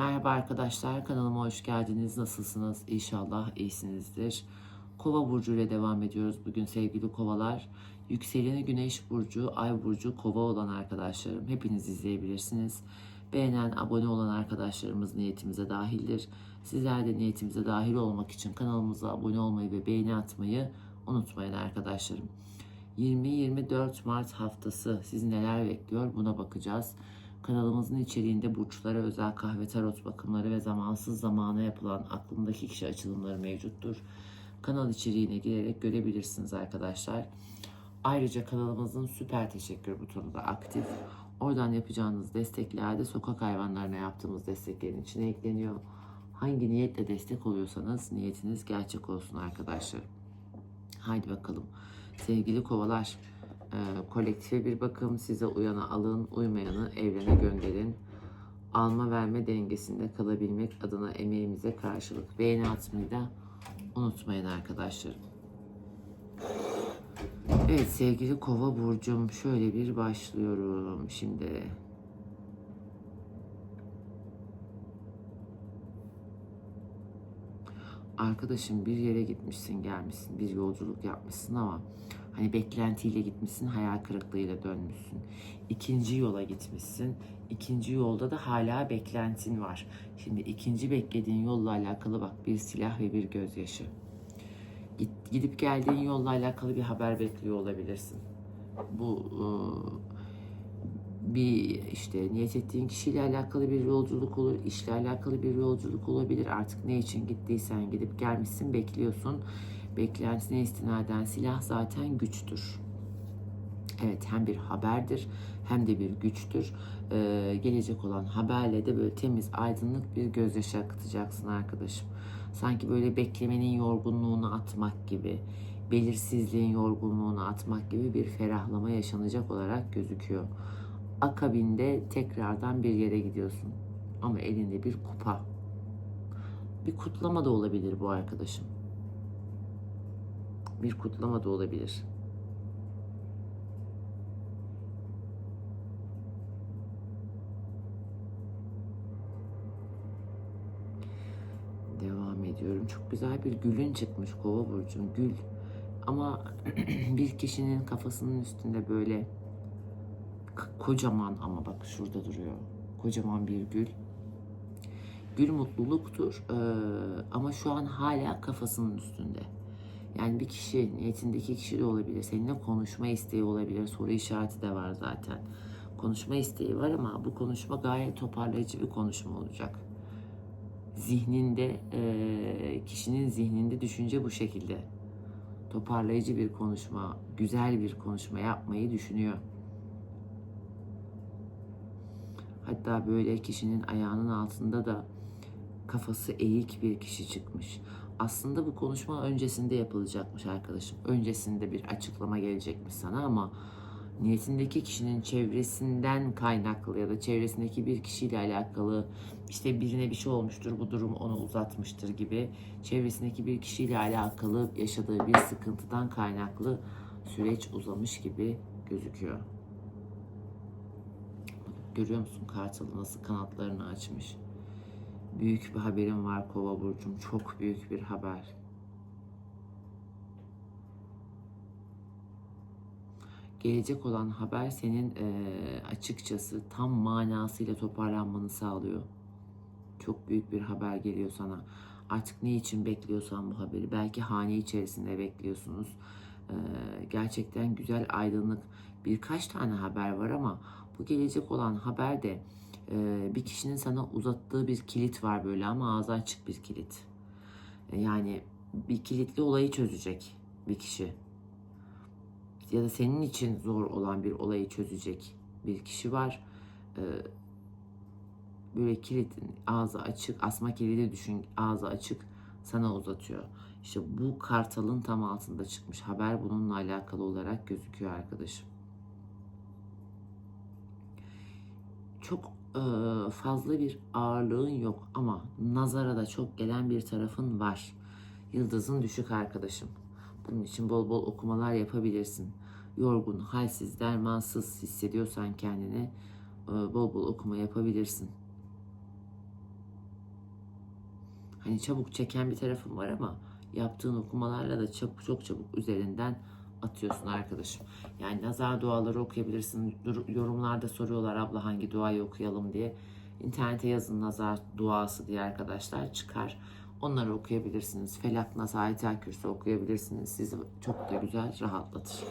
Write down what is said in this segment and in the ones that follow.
Merhaba arkadaşlar, kanalıma hoş geldiniz. Nasılsınız? İnşallah iyisinizdir. Kova burcu ile devam ediyoruz bugün sevgili kovalar. Yükseleni Güneş burcu, Ay burcu, Kova olan arkadaşlarım hepiniz izleyebilirsiniz. Beğenen, abone olan arkadaşlarımız niyetimize dahildir. Sizler de niyetimize dahil olmak için kanalımıza abone olmayı ve beğeni atmayı unutmayın arkadaşlarım. 20-24 Mart haftası sizi neler bekliyor buna bakacağız. Kanalımızın içeriğinde burçlara özel kahve tarot bakımları ve zamansız zamana yapılan aklındaki kişi açılımları mevcuttur. Kanal içeriğine girerek görebilirsiniz arkadaşlar. Ayrıca kanalımızın süper teşekkür butonu da aktif. Oradan yapacağınız destekler de sokak hayvanlarına yaptığımız desteklerin içine ekleniyor. Hangi niyetle destek oluyorsanız niyetiniz gerçek olsun arkadaşlar. Haydi bakalım. Sevgili kovalar, e, kolektife bir bakım size uyanı alın, uymayanı evrene gönderin. Alma verme dengesinde kalabilmek adına emeğimize karşılık beğeni atmayı da unutmayın arkadaşlarım. Evet sevgili kova burcum şöyle bir başlıyorum şimdi. Arkadaşım bir yere gitmişsin gelmişsin bir yolculuk yapmışsın ama hani beklentiyle gitmişsin hayal kırıklığıyla dönmüşsün. İkinci yola gitmişsin. İkinci yolda da hala beklentin var. Şimdi ikinci beklediğin yolla alakalı bak bir silah ve bir gözyaşı. Git- Gidip geldiğin yolla alakalı bir haber bekliyor olabilirsin. Bu ıı, bir işte niyet ettiğin kişiyle alakalı bir yolculuk olur, işle alakalı bir yolculuk olabilir. Artık ne için gittiysen gidip gelmişsin bekliyorsun. Beklentisine istinaden silah zaten güçtür. Evet hem bir haberdir hem de bir güçtür. Ee, gelecek olan haberle de böyle temiz, aydınlık bir gözyaşı akıtacaksın arkadaşım. Sanki böyle beklemenin yorgunluğunu atmak gibi, belirsizliğin yorgunluğunu atmak gibi bir ferahlama yaşanacak olarak gözüküyor. Akabinde tekrardan bir yere gidiyorsun. Ama elinde bir kupa. Bir kutlama da olabilir bu arkadaşım. Bir kutlama da olabilir. Devam ediyorum. Çok güzel bir gülün çıkmış kova burcun gül. Ama bir kişinin kafasının üstünde böyle kocaman ama bak şurada duruyor. Kocaman bir gül. Gül mutluluktur eee, ama şu an hala kafasının üstünde. Yani bir kişi, niyetindeki kişi de olabilir. Seninle konuşma isteği olabilir. Soru işareti de var zaten. Konuşma isteği var ama bu konuşma gayet toparlayıcı bir konuşma olacak. Zihninde, eee, kişinin zihninde düşünce bu şekilde. Toparlayıcı bir konuşma, güzel bir konuşma yapmayı düşünüyor. Hatta böyle kişinin ayağının altında da kafası eğik bir kişi çıkmış. Aslında bu konuşma öncesinde yapılacakmış arkadaşım. Öncesinde bir açıklama gelecekmiş sana ama niyetindeki kişinin çevresinden kaynaklı ya da çevresindeki bir kişiyle alakalı işte birine bir şey olmuştur bu durum onu uzatmıştır gibi çevresindeki bir kişiyle alakalı yaşadığı bir sıkıntıdan kaynaklı süreç uzamış gibi gözüküyor. Görüyor musun kartalı nasıl kanatlarını açmış? Büyük bir haberim var Kova burcum. Çok büyük bir haber. Gelecek olan haber senin eee, açıkçası tam manasıyla toparlanmanı sağlıyor. Çok büyük bir haber geliyor sana. Artık ne için bekliyorsan bu haberi. Belki hane içerisinde bekliyorsunuz. Eee, gerçekten güzel aydınlık birkaç tane haber var ama bu gelecek olan haber de eee, bir kişinin sana uzattığı bir kilit var böyle ama ağzı açık bir kilit. E, Yani bir kilitli olayı çözecek bir kişi. Ya da senin için zor olan bir olayı çözecek bir kişi var. Ee, böyle kilidin ağzı açık, asma kilidi düşün ağzı açık sana uzatıyor. İşte bu kartalın tam altında çıkmış haber bununla alakalı olarak gözüküyor arkadaşım. Çok fazla bir ağırlığın yok ama nazara da çok gelen bir tarafın var. Yıldızın düşük arkadaşım. Bunun için bol bol okumalar yapabilirsin. Yorgun, halsiz, dermansız hissediyorsan kendini e, bol bol okuma yapabilirsin. Hani çabuk çeken bir tarafım var ama yaptığın okumalarla da çok, çok çabuk üzerinden atıyorsun arkadaşım. Yani nazar duaları okuyabilirsin. Yorumlarda soruyorlar abla hangi duayı okuyalım diye. İnternete yazın nazar duası diye arkadaşlar çıkar. Onları okuyabilirsiniz. Felak, Nas, Ayetel Kürsi okuyabilirsiniz. Sizi çok da güzel rahatlatır.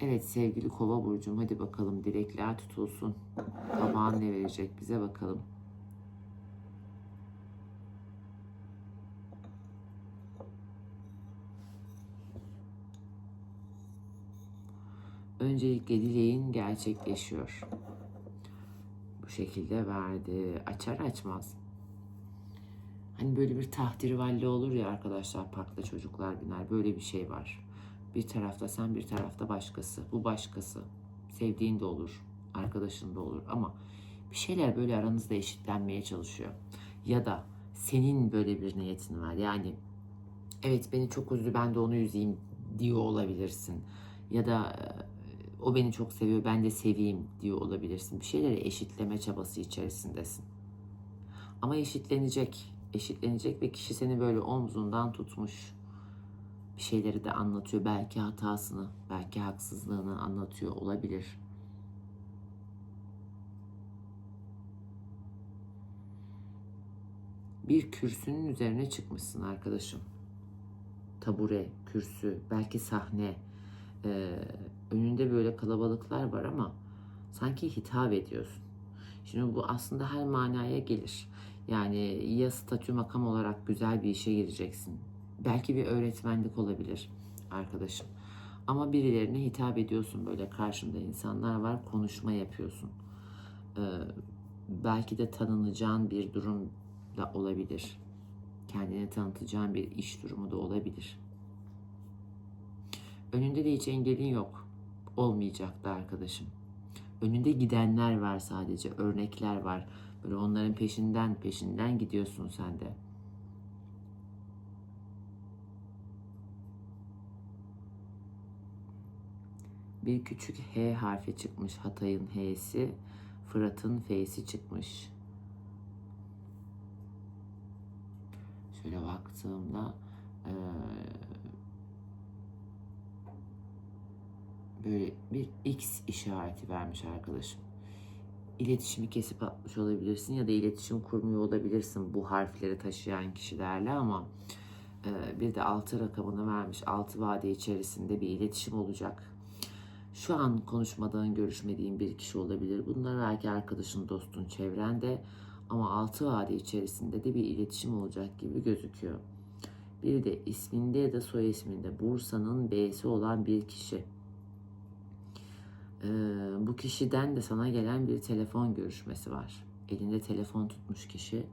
Evet sevgili kova burcum hadi bakalım dilekler tutulsun. Tabağın ne verecek bize bakalım. Öncelikle dileğin gerçekleşiyor. Bu şekilde verdi. Açar açmaz. Hani böyle bir tahtirvalli olur ya arkadaşlar parkta çocuklar biner. Böyle bir şey var. Bir tarafta sen bir tarafta başkası. Bu başkası. Sevdiğin de olur. Arkadaşın da olur ama bir şeyler böyle aranızda eşitlenmeye çalışıyor. Ya da senin böyle bir niyetin var. Yani evet beni çok üzdü ben de onu üzeyim diyor olabilirsin. Ya da o beni çok seviyor ben de seveyim diyor olabilirsin. Bir şeyleri eşitleme çabası içerisindesin. Ama eşitlenecek. Eşitlenecek ve kişi seni böyle omzundan tutmuş. Bir şeyleri de anlatıyor. Belki hatasını, belki haksızlığını anlatıyor olabilir. Bir kürsünün üzerine çıkmışsın arkadaşım. Tabure, kürsü, belki sahne. Önünde böyle kalabalıklar var ama sanki hitap ediyorsun. Şimdi bu aslında her manaya gelir. Yani ya statü makam olarak güzel bir işe gireceksin. Belki bir öğretmenlik olabilir arkadaşım. Ama birilerine hitap ediyorsun böyle karşında insanlar var konuşma yapıyorsun. Ee, belki de tanınacağın bir durum da olabilir. Kendini tanıtacağın bir iş durumu da olabilir. Önünde de hiç engelin yok. Olmayacak da arkadaşım. Önünde gidenler var sadece, örnekler var. Böyle onların peşinden peşinden gidiyorsun sen de. Bir küçük H harfi çıkmış. Hatay'ın H'si. Fırat'ın F'si çıkmış. Şöyle baktığımda eee, böyle bir X işareti vermiş arkadaşım. İletişimi kesip atmış olabilirsin ya da iletişim kurmuyor olabilirsin bu harfleri taşıyan kişilerle ama e, bir de 6 rakamını vermiş. 6 vade içerisinde bir iletişim olacak. Şu an konuşmadığın, görüşmediğin bir kişi olabilir. Bunlar belki arkadaşın, dostun, çevrende ama 6 vade içerisinde de bir iletişim olacak gibi gözüküyor. Bir de isminde ya da soy isminde Bursa'nın B'si olan bir kişi. Ee, bu kişiden de sana gelen bir telefon görüşmesi var. Elinde telefon tutmuş kişi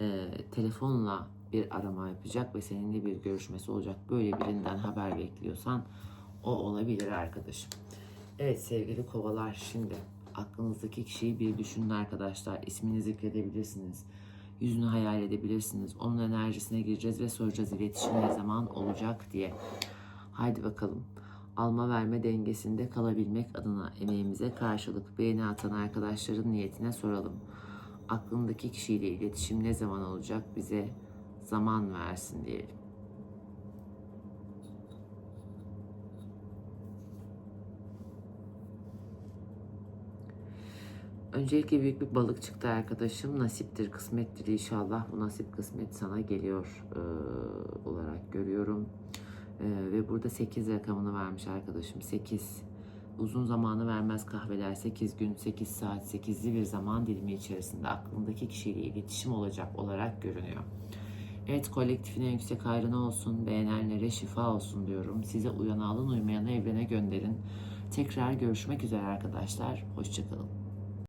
e, telefonla bir arama yapacak ve seninle bir görüşmesi olacak. Böyle birinden haber bekliyorsan o olabilir arkadaşım. Evet sevgili kovalar şimdi aklınızdaki kişiyi bir düşünün arkadaşlar. İsmini zikredebilirsiniz. Yüzünü hayal edebilirsiniz. Onun enerjisine gireceğiz ve soracağız iletişim ne zaman olacak diye. Haydi bakalım alma verme dengesinde kalabilmek adına emeğimize karşılık beğeni atan arkadaşların niyetine soralım. Aklındaki kişiyle iletişim ne zaman olacak bize zaman versin diyelim. Öncelikle büyük bir balık çıktı arkadaşım. Nasiptir, kısmettir inşallah. Bu nasip kısmet sana geliyor e, olarak görüyorum. Ee, ve burada 8 rakamını vermiş arkadaşım. 8 uzun zamanı vermez kahveler 8 gün 8 saat 8'li bir zaman dilimi içerisinde aklındaki kişiyle iletişim olacak olarak görünüyor. Evet kolektifin en yüksek hayrına olsun, beğenenlere şifa olsun diyorum. Size uyanı alın, uymayanı evrene gönderin. Tekrar görüşmek üzere arkadaşlar. Hoşçakalın.